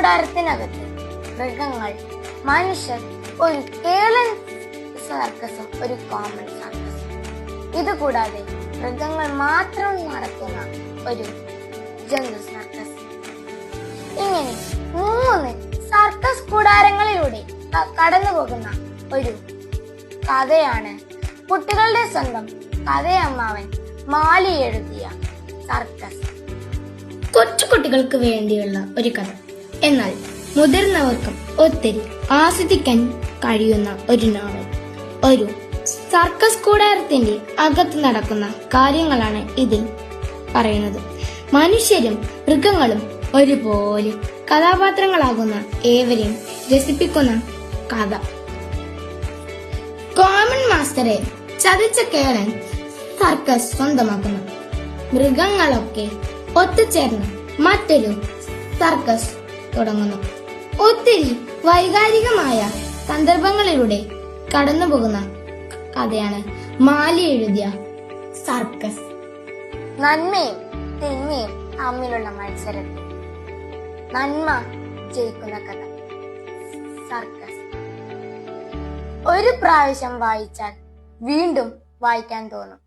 കൂടാരത്തിനകത്ത് മൃഗങ്ങൾ മനുഷ്യർ ഒരു കേളൻ സർക്കസും ഒരു കോമൺ സർക്കസും. ഇതുകൂടാതെ മൃഗങ്ങൾ മാത്രം നടത്തുന്ന ഒരു ജന്തു സർക്കസ്. ഇങ്ങനെ മൂന്ന് സർക്കസ് കൂടാരങ്ങളിലൂടെ കടന്നു പോകുന്ന ഒരു കഥയാണ് കുട്ടികളുടെ സ്വന്തം കഥയമ്മാവൻ മാലി എഴുതിയ സർക്കസ്. കൊച്ചു കുട്ടികൾക്ക് വേണ്ടിയുള്ള ഒരു കഥ. എന്നാൽ മുതിർന്നവർക്കും ഒത്തിരി ആസ്വദിക്കാൻ കഴിയുന്ന ഒരു നോവൽ ഒരു സർക്കസ് കൂടാരത്തിന്റെ അകത്ത് നടക്കുന്ന കാര്യങ്ങളാണ് ഇതിൽ പറയുന്നത്. മനുഷ്യരും മൃഗങ്ങളും ഒരുപോലെ കഥാപാത്രങ്ങളാകുന്ന ഏവരെയും രസിപ്പിക്കുന്ന കഥ. കോമൺ മാസ്റ്ററെ ചതിച്ച കേളൻ സർക്കസ് സ്വന്തമാക്കുന്നു. മൃഗങ്ങളൊക്കെ ഒത്തുചേർന്ന് മറ്റൊരു സർക്കസ് തുടങ്ങുന്നു. ഒത്തിരി വൈകാരികമായ സന്ദർഭങ്ങളിലൂടെ കടന്നുപോകുന്ന കഥയാണ് മാലി എഴുതിയ സർക്കസ്. നന്മയും തിന്മയും തമ്മിലുള്ള മത്സരം. നന്മ ജയിക്കുന്ന കഥ. സർക്കസ്. ഒരു പ്രാവശ്യം വായിച്ചാൽ വീണ്ടും വായിക്കാൻ തോന്നും.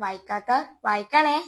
വായിക്കാത്തവർ വായിക്കണേ.